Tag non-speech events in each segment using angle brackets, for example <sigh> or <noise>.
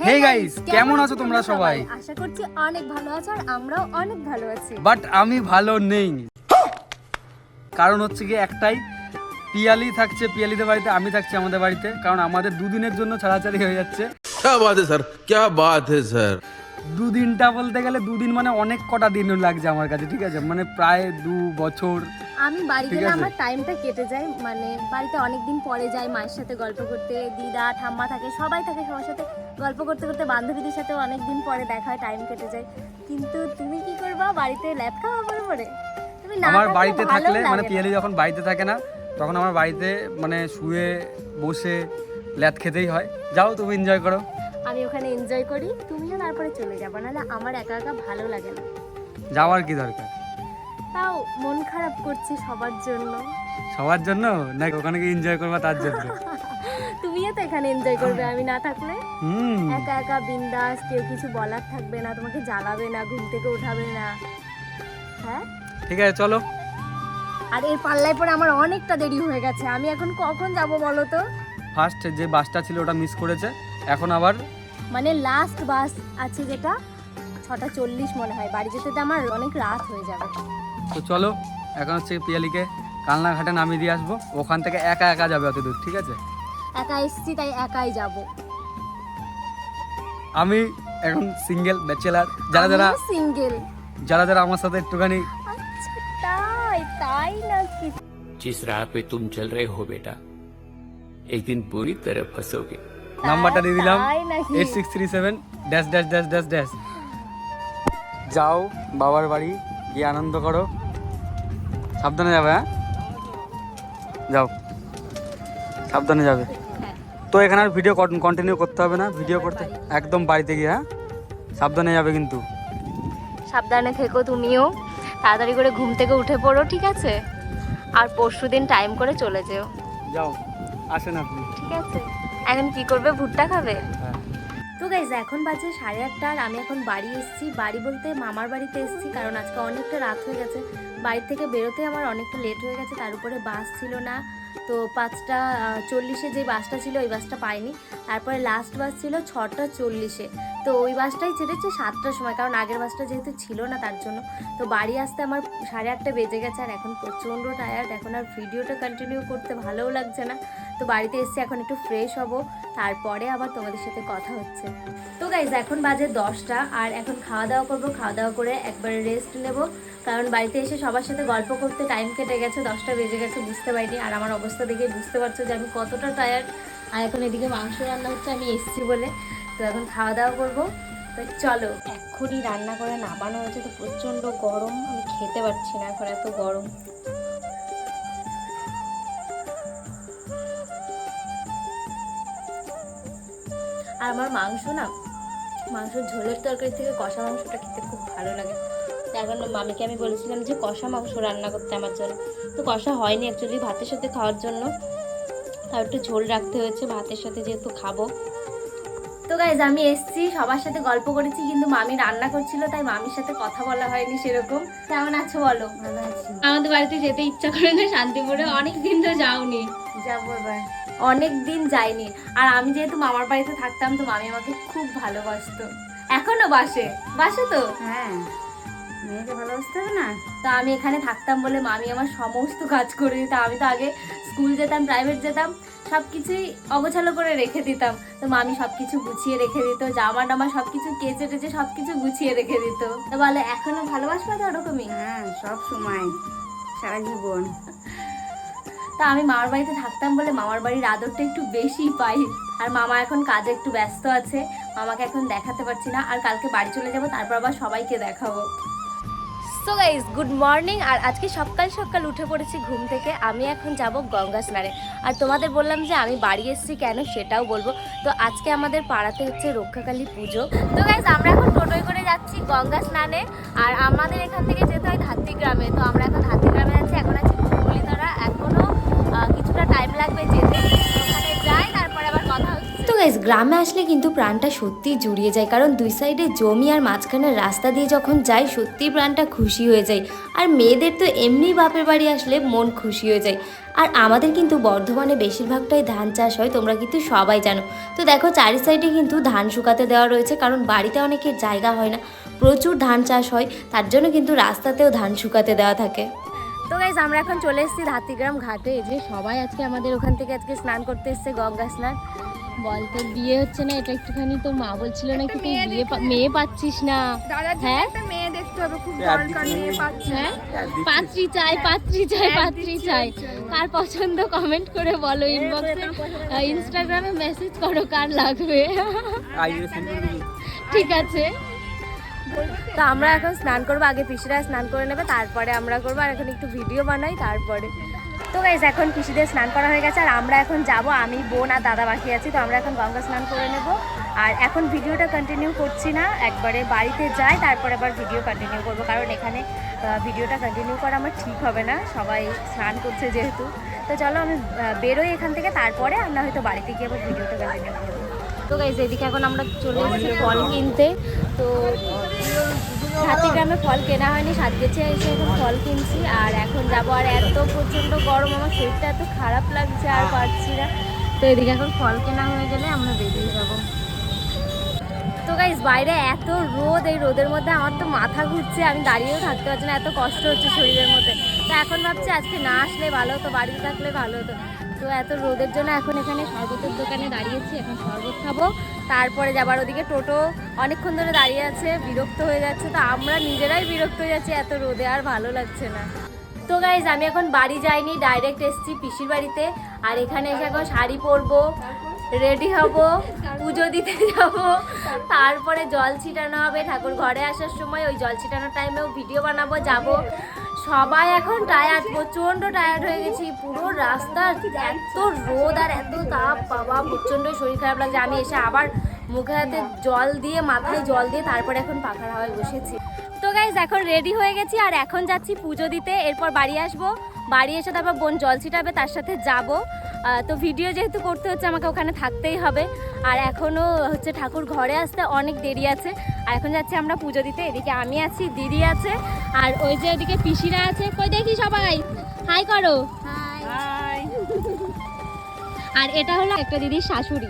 Hey guys কেমন আছো তোমরা সবাই আশা করছি অনেক ভালো আছো আর আমরাও অনেক ভালো আছি বাট আমি ভালো নেই কারণ হচ্ছে কি একটাই পিয়ালি থাকছে পিয়ালিদের বাড়িতে আমি থাকছি আমাদের বাড়িতে কারণ আমাদের দুদিনের জন্য ছাড়াছাড়ি হয়ে যাচ্ছে क्या बात है सर क्या बात है सर দুদিনটা বলতে গেলে দুদিন মানে অনেক কটা দিন লাগছে আমার কাছে ঠিক আছে মানে প্রায় দু বছর আমি বাড়ি গেলে আমার টাইমটা কেটে যায়। মানে বাড়িতে অনেক দিন পরে যাই মায়ের সাথে গল্প করতে দিদা ঠাম্মা থাকে সবাই থাকে সবার সাথে। গল্প করতে করতে বান্ধবীদের সাথে অনেক দিন পরে দেখা হয় টাইম কেটে যায়। কিন্তু তুমি কি করবা বাড়িতে ল্যাপটপ পরে পরে তুমি না আমার বাড়িতে থাকলে মানে পিয়ালি যখন বাড়িতে থাকে না তখন আমার বাড়িতে মানে শুয়ে বসে ল্যাদ খেতেই হয়। যাও তুমি এনজয় করো। আমি ওখানে এনজয় করি তুমিও তারপরে চলে যাব নাহলে আমার একা একা ভালো লাগে না। যাওয়ার কি দরকার? তাও মন খারাপ করছি সবার জন্য। সবার জন্য? নাকি ওখানে গিয়ে এনজয় করবা তার জন্য? <laughs> তুমিও তো এখানে এনজয় করবে আমি না থাকলে? একা একা বিন্দাস কেউ কিছু বলার থাকবে না তোমাকে জ্বালাবে না ঘুম থেকে উঠাবে না। হ্যাঁ? ঠিক আছে চলো। আর এর পাল্লায় পরে আমার অনেকটা দেরি হয়ে গেছে আমি এখন কখন যাব বলো তো? ফার্স্ট যে বাসটা ছিল ওটা মিস করেছে এখন আবার মানে লাস্ট বাস আছে যেটা ছটা চল্লিশ মনে হয় বাড়ি যেতে আমার অনেক রাত হয়ে যাবে। তো চলো এখন হচ্ছে পিয়ালিকে কালনাঘাটে নামিয়ে দিয়ে আসবো ওখান থেকে একা একা যাবে অত দূর ঠিক আছে একা এসছি তাই একাই যাব আমি এখন সিঙ্গেল ব্যাচেলার যারা যারা সিঙ্গেল যারা যারা আমার সাথে একটুখানি আচ্ছা তাই তাই নাকি जिस राह पे तुम चल रहे हो बेटा एक दिन पूरी तरह फंसोगे নাম্বারটা দিয়ে দিলাম তাই নাকি? Eight six three seven dash dash dash dash dash যাও বাবার বাড়ি গিয়ে আনন্দ করো। সাবধানে যাবে হ্যাঁ? যাও। সাবধানে যাবে। তো এখানে আর ভিডিও কন্টিনিউ করতে হবে না ভিডিও করতে একদম বাড়িতে গিয়ে হ্যাঁ? সাবধানে যাবে কিন্তু। সাবধানে থেকো তুমিও। তাড়াতাড়ি করে ঘুম থেকে উঠে পড়ো ঠিক আছে? আর পরশু দিন টাইম করে চলে যেও। যাও। আসেন আপনি। ঠিক আছে। এখন কি করবে? ভুট্টা খাবে? তো গাইজ এখন বাজে সাড়ে আটটা আর আমি এখন বাড়ি এসেছি। বাড়ি বলতে মামার বাড়িতে এসেছি, কারণ আজকে অনেকটা রাত হয়ে গেছে। বাড়ি থেকে বেরোতে আমার অনেকটা লেট হয়ে গেছে, তার উপরে বাস ছিল না। তো পাঁচটা চল্লিশে যে বাসটা ছিল, ওই বাসটা পাইনি। তারপরে লাস্ট বাস ছিল ছটা চল্লিশে। তো ওই বাসটাই ছেড়েছে সাতটার সময়, কারণ আগের বাসটা যেহেতু ছিল না তার জন্য। তো বাড়ি আসতে আমার সাড়ে আটটা বেজে গেছে, আর এখন প্রচণ্ড টায়ার্ড এখন আর ভিডিওটা কন্টিনিউ করতে ভালোও লাগছে না। তো বাড়িতে এসে এখন একটু ফ্রেশ হব। তারপরে আবার তোমাদের সাথে কথা হচ্ছে। তো গাইজ এখন বাজে দশটা আর এখন খাওয়া দাওয়া করব। খাওয়া দাওয়া করে একবারে রেস্ট নেব। কারণ বাড়িতে এসে সবার সাথে গল্প করতে টাইম কেটে গেছে, দশটা বেজে গেছে, বুঝতে পারিনি। আর আমার অবস্থা দেখে বুঝতে পারছ যে আমি কতটা টায়ার্ড আর এখন এদিকে মাংস রান্না হচ্ছে, আমি এসছি বলে। তো এখন খাওয়া দাওয়া করব। তো চলো, এক্ষুনি রান্না করে নামানো হয়েছে। তো প্রচণ্ড গরম, আমি খেতে পারছি না এখন এত গরম। আর আমার মাংস না মাংস ঝোলের তরকারি থেকে কষা মাংসটা খেতে খুব ভালো লাগে। তার কারণে মামিকে আমি বলেছিলাম যে কষা মাংস রান্না করতে আমার জন্য। তো কষা হয়নি অ্যাকচুয়ালি ভাতের সাথে খাওয়ার জন্য। তার একটু ঝোল রাখতে হয়েছে ভাতের সাথে যেহেতু খাব। তো গাইজ আমি এসছি সবার সাথে গল্প করেছি কিন্তু মামি রান্না করছিল তাই মামির সাথে কথা বলা হয়নি সেরকম। কেমন আছো বলো? ভালো আছি। আমাদের বাড়িতে যেতে ইচ্ছা করে না শান্তিপুরে অনেক দিন তো যাওনি। যাব এবার। অনেক দিন যাইনি আর আমি যেহেতু মামার বাড়িতে থাকতাম তো মামি আমাকে খুব ভালোবাসতো। এখনও বাসে? বাসে তো? হ্যাঁ। মেয়েকে ভালোবাসতে হবে না? তো আমি এখানে থাকতাম বলে মামি আমার সমস্ত কাজ করে দিত। আমি তো আগে স্কুল যেতাম প্রাইভেট যেতাম সব কিছুই অগোছালো করে রেখে দিতাম। তো মামি সব কিছু গুছিয়ে রেখে দিত জামা টামা সব কিছু কেচে টেচে সব কিছু গুছিয়ে রেখে দিত। তো বলে এখনও ভালোবাসবা তো ওরকমই? হ্যাঁ সব সময়। সারা জীবন। তা আমি মামার বাড়িতে থাকতাম বলে মামার বাড়ির আদরটা একটু বেশি পাই। আর মামা এখন কাজে একটু ব্যস্ত আছে। মামাকে এখন দেখাতে পারছি না। আর কালকে বাড়ি চলে যাব, তারপর আবার সবাইকে দেখাবো। সো গাইজ গুড মর্নিং আর আজকে সকাল সকাল উঠে পড়েছি ঘুম থেকে। আমি এখন যাব গঙ্গা স্নানে। আর তোমাদের বললাম যে আমি বাড়ি এসেছি কেন সেটাও বলব। তো আজকে আমাদের পাড়াতে হচ্ছে রক্ষাকালী পুজো। তো গাইজ আমরা এখন টোটোয় করে যাচ্ছি গঙ্গা স্নানে। আর আমাদের এখান থেকে যেতে হয় ধাত্রী গ্রামে। তো আমরা ধাত্রী গ্রামে যাচ্ছি এখন আছি ধরা এখনও আহ, কিছুটা টাইম লাগবে যেতে তো ওখানে যাই তারপরে আবার কথা হচ্ছে তো গাইস গ্রামে আসলে কিন্তু প্রাণটা সত্যিই জুড়িয়ে যায়। কারণ দুই সাইডে জমি আর মাঝখানের রাস্তা দিয়ে যখন যাই, সত্যিই প্রাণটা খুশি হয়ে যায়। আর মেয়েদের তো এমনি বাপের বাড়ি আসলে মন খুশি হয়ে যায়। আর আমাদের কিন্তু বর্ধমানে বেশিরভাগটাই ধান চাষ হয়, তোমরা কিন্তু সবাই জানো। তো দেখো, চারি সাইডে কিন্তু ধান শুকাতে দেওয়া রয়েছে, কারণ বাড়িতে অনেকের জায়গা হয় না। প্রচুর ধান চাষ হয়, তার জন্য কিন্তু রাস্তাতেও ধান শুকাতে দেওয়া থাকে। তো গাইজ আমরা এখন চলে এসেছি ধাতিগ্রাম ঘাটে। যে সবাই আজকে আমাদের ওখান থেকে আজকে স্নান করতে এসছে, গঙ্গা স্নান। বল তোর বিয়ে হচ্ছে না এটা একটুখানি তোর মা বলছিল নাকি তুই বিয়ে পা- মেয়ে পাচ্ছিস না। হ্যাঁ? মেয়ে দেখতে হবে খুব হ্যাঁ পাত্রী চাই পাত্রী চাই পাত্রী চাই। কার পছন্দ কমেন্ট করে বলো ইনবক্সে ইনস্টাগ্রামে মেসেজ করো কার লাগবে। ঠিক আছে। তো আমরা এখন স্নান করব আগে পিসিরা স্নান করে নেবে তারপরে আমরা করব আর এখন একটু ভিডিও বানাই তারপরে। তো গাইজ এখন পিসিদের স্নান করা হয়ে গেছে, আর আমরা এখন যাব, আমি, বোন আর দাদা বাকি আছি, তো আমরা এখন গঙ্গা স্নান করে নেব। আর এখন ভিডিওটা কন্টিনিউ করছি না, একবারে বাড়িতে যাই, তারপরে আবার ভিডিও কন্টিনিউ করব, কারণ এখানে ভিডিওটা কন্টিনিউ করা আমার ঠিক হবে না, সবাই স্নান করছে যেহেতু। তো চলো আমি বেরোই এখান থেকে, তারপরে আমরা হয়তো বাড়িতে গিয়ে আবার ভিডিওটা কন্টিনিউ করব। তো গাইজ এদিকে এখন আমরা চলে এসেছি ফল কিনতে, তো হাতি গ্রামে ফল কেনা হয়নি সাতগেছে এসে এখন ফল কিনছি আর এখন যাব আর এত প্রচণ্ড গরম আমার শরীরটা এত খারাপ লাগছে আর পারছি না। তো এদিকে এখন ফল কেনা হয়ে গেলে আমরা বেরিয়ে যাব। তো গাইজ বাইরে এত রোদ এই রোদের মধ্যে আমার তো মাথা ঘুরছে আমি দাঁড়িয়েও থাকতে পারছি না এত কষ্ট হচ্ছে শরীরের মধ্যে। তো এখন ভাবছি আজকে না আসলে ভালো হতো বাড়িতে থাকলে ভালো হতো। তো এত রোদের জন্য এখন এখানে শরবতের দোকানে দাঁড়িয়েছি, এখন শরবত খাব। তারপরে যাবার ওদিকে টোটো, অনেকক্ষণ ধরে দাঁড়িয়ে আছে, বিরক্ত হয়ে যাচ্ছে। তো আমরা নিজেরাই বিরক্ত হয়ে যাচ্ছি, এত রোদে আর ভালো লাগছে না। তো গাইজ আমি এখন বাড়ি যাইনি ডাইরেক্ট এসছি পিসির বাড়িতে। আর এখানে এসে এখন শাড়ি পরবো রেডি হব, পুজো দিতে যাব। তারপরে জল ছিটানো হবে, ঠাকুর ঘরে আসার সময়। ওই জল ছিটানোর টাইমেও ভিডিও বানাবো, যাব। সবাই এখন টায়ার্ড প্রচণ্ড টায়ার্ড হয়ে গেছি। পুরো রাস্তা এত রোদ আর এত তাপ, বাবা, প্রচণ্ড শরীর খারাপ লাগছে। আমি এসে আবার মুখে হাতে জল দিয়ে, মাথায় জল দিয়ে তারপরে এখন পাখার হাওয়ায় বসেছি। তো গাইজ এখন রেডি হয়ে গেছি আর এখন যাচ্ছি পুজো দিতে। এরপর বাড়ি আসব। বাড়ি এসে তারপর বোন জল ছিটাবে তার সাথে যাব। তো ভিডিও যেহেতু করতে হচ্ছে আমাকে ওখানে থাকতেই হবে। আর এখনও হচ্ছে ঠাকুর ঘরে আসতে অনেক দেরি আছে। আর এখন যাচ্ছি আমরা পুজো দিতে এদিকে আমি আছি দিদি আছে আর ওই যে ওদিকে পিসিরা আছে। কই দেখি সবাই? হাই করো। আর এটা হলো একটা দিদির শাশুড়ি।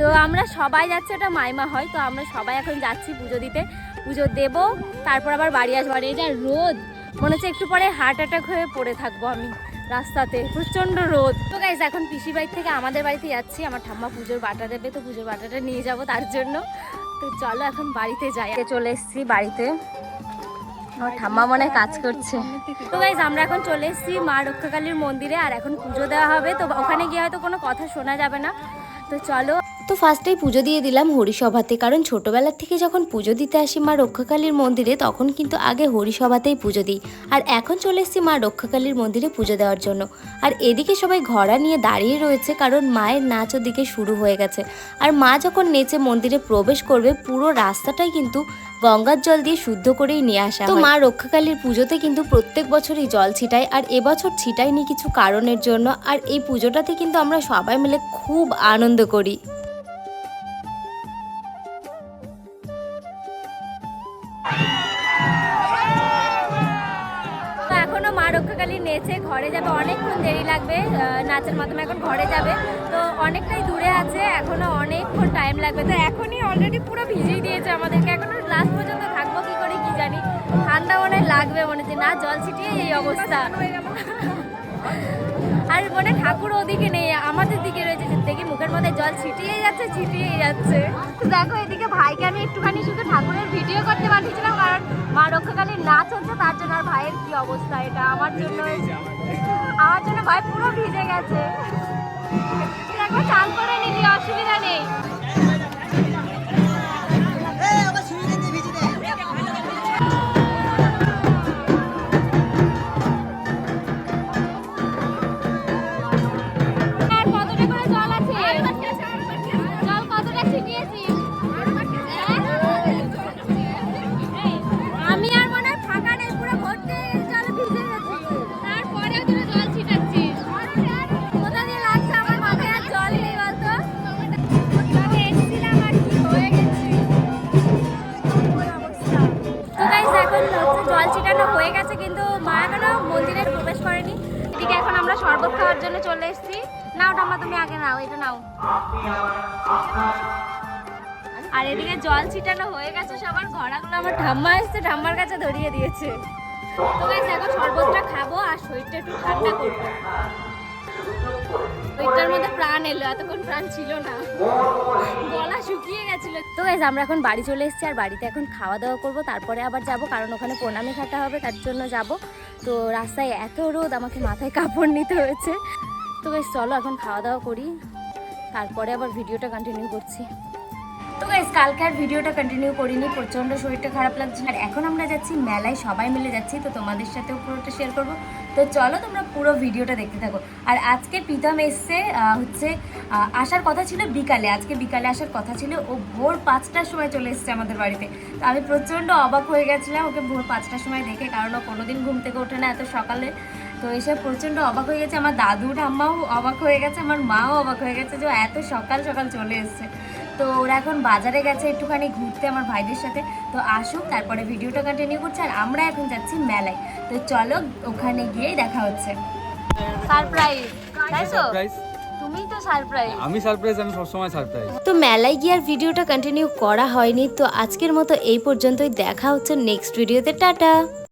তো আমরা সবাই যাচ্ছি ওটা মাইমা হয় তো আমরা সবাই এখন যাচ্ছি পুজো দিতে। পুজো দেবো তারপর আবার বাড়ি আসব। আর এই যা রোদ মনে হচ্ছে একটু পরে হার্ট অ্যাটাক হয়ে পড়ে থাকব আমি রাস্তাতে। প্রচণ্ড রোদ। তো গাইজ এখন পিসি বাড়ি থেকে আমাদের বাড়িতে যাচ্ছি। আমার ঠাম্মা পুজোর বাটা দেবে, তো পুজোর বাটাটা নিয়ে যাব তার জন্য। তো চলো এখন বাড়িতে যাই। চলে এসেছি বাড়িতে। আমার ঠাম্মা মনে কাজ করছে। তো গাইজ আমরা এখন চলে এসেছি মা রক্ষাকালীর মন্দিরে, আর এখন পুজো দেওয়া হবে। তো ওখানে গিয়ে হয়তো কোনো কথা শোনা যাবে না। তো চলো। তো ফার্স্টেই পুজো দিয়ে দিলাম হরিসভাতে কারণ ছোটবেলার থেকে যখন পুজো দিতে আসি মা রক্ষাকালীর মন্দিরে তখন কিন্তু আগে হরিসভাতেই পুজো দিই। আর এখন চলে এসেছি মা রক্ষাকালীর মন্দিরে পুজো দেওয়ার জন্য। আর এদিকে সবাই ঘোড়া নিয়ে দাঁড়িয়ে রয়েছে কারণ মায়ের নাচ ওদিকে শুরু হয়ে গেছে। আর মা যখন নেচে মন্দিরে প্রবেশ করবে পুরো রাস্তাটাই কিন্তু গঙ্গার জল দিয়ে শুদ্ধ করেই নিয়ে আসা তো মা রক্ষাকালীর পুজোতে কিন্তু প্রত্যেক বছরই জল ছিটায় আর এবছর ছিটাইনি কিছু কারণের জন্য। আর এই পুজোটাতে কিন্তু আমরা সবাই মিলে খুব আনন্দ করি। মা নেচে ঘরে যাবে, অনেকক্ষণ দেরি লাগবে নাচের মাধ্যমে এখন ঘরে যাবে। তো অনেকটাই দূরে আছে এখনও অনেকক্ষণ টাইম লাগবে। তো এখনই অলরেডি পুরো ভিজিয়ে দিয়েছে আমাদেরকে এখনও লাস্ট পর্যন্ত থাকব কী করে কী জানি। ঠান্ডা মনে লাগবে মনে হচ্ছে, না, জল ছিটিয়ে এই অবস্থা। আর মনে ঠাকুর ওদিকে নেই আমাদের দিকে রয়েছে দেখি মুখের মধ্যে জল ছিটিয়ে যাচ্ছে ছিটিয়ে যাচ্ছে। দেখো এদিকে ভাইকে আমি একটুখানি শুধু ঠাকুরের ভিডিও করতে পাঠিয়েছিলাম কারণ মা রক্ষাকালীর নাচ হচ্ছে তার জন্য আর ভাইয়ের কি অবস্থা এটা? আমার জন্য আমার জন্য। ভাই পুরো ভিজে গেছে। দেখো চান করে নিলি অসুবিধা শরবত খাওয়ার জন্য চলে এসেছি। নাও ঠাম্মা তুমি আগে নাও, এটা নাও। আর এদিকে জল ছিটানো হয়ে গেছে সবার, ঘোড়াগুলো আমার ঠাম্মা এসেছে ঠাম্মার কাছে ধরিয়ে দিয়েছে। তো এখন শরবতটা খাব আর শরীরটা একটু ঠান্ডা করব। ওইটার মধ্যে প্রাণ এলো, এতক্ষণ প্রাণ ছিল না। গলা শুকিয়ে গেছিল। তো গাইস আমরা এখন বাড়ি চলে এসেছি আর বাড়িতে এখন খাওয়া দাওয়া করব, তারপরে আবার যাব, কারণ ওখানে প্রণামী খাটা হবে, তার জন্য যাব। তো রাস্তায় এত রোদ, আমাকে মাথায় কাপড় নিতে হয়েছে। তো গাইস চলো এখন খাওয়া দাওয়া করি। তারপরে আবার ভিডিওটা কন্টিনিউ করছি। তো গাইস কালকে আর ভিডিওটা কন্টিনিউ করিনি, প্রচণ্ড শরীরটা খারাপ লাগছে আর এখন আমরা যাচ্ছি, মেলায় সবাই মিলে যাচ্ছি, তো তোমাদের সাথেও পুরোটা শেয়ার করব। তো চলো তোমরা পুরো ভিডিওটা দেখতে থাকো। আর আজকে প্রীতম এসছে হচ্ছে আসার কথা ছিল বিকালে। আজকে বিকালে আসার কথা ছিল, ও ভোর পাঁচটার সময় চলে এসছে আমাদের বাড়িতে। তো আমি প্রচণ্ড অবাক হয়ে গেছিলাম ওকে ভোর পাঁচটার সময় দেখে, কারণ ও কোনোদিন ঘুম থেকে ওঠে না এত সকালে। তো এসে প্রচণ্ড অবাক হয়ে গেছে। আমার দাদু ঠাম্মাও অবাক হয়ে গেছে, আমার মাও অবাক হয়ে গেছে যে এত সকাল সকাল চলে এসছে। তো ওরা এখন বাজারে গেছে একটুখানি ঘুরতে আমার ভাইদের সাথে। তো আসুক তারপরে ভিডিওটা কন্টিনিউ করছে আর আমরা এখন যাচ্ছি মেলায়। তো চলো ওখানে গিয়েই দেখা হচ্ছে। সারপ্রাইজ। তাই তো? সারপ্রাইজ তো সারপ্রাইজ। আমি সারপ্রাইজ আমি সবসময় সারপ্রাইজ। তো মেলায় গিয়ে আর ভিডিওটা কন্টিনিউ করা হয়নি তো আজকের মতো এই পর্যন্তই। দেখা হচ্ছে নেক্সট ভিডিওতে টাটা!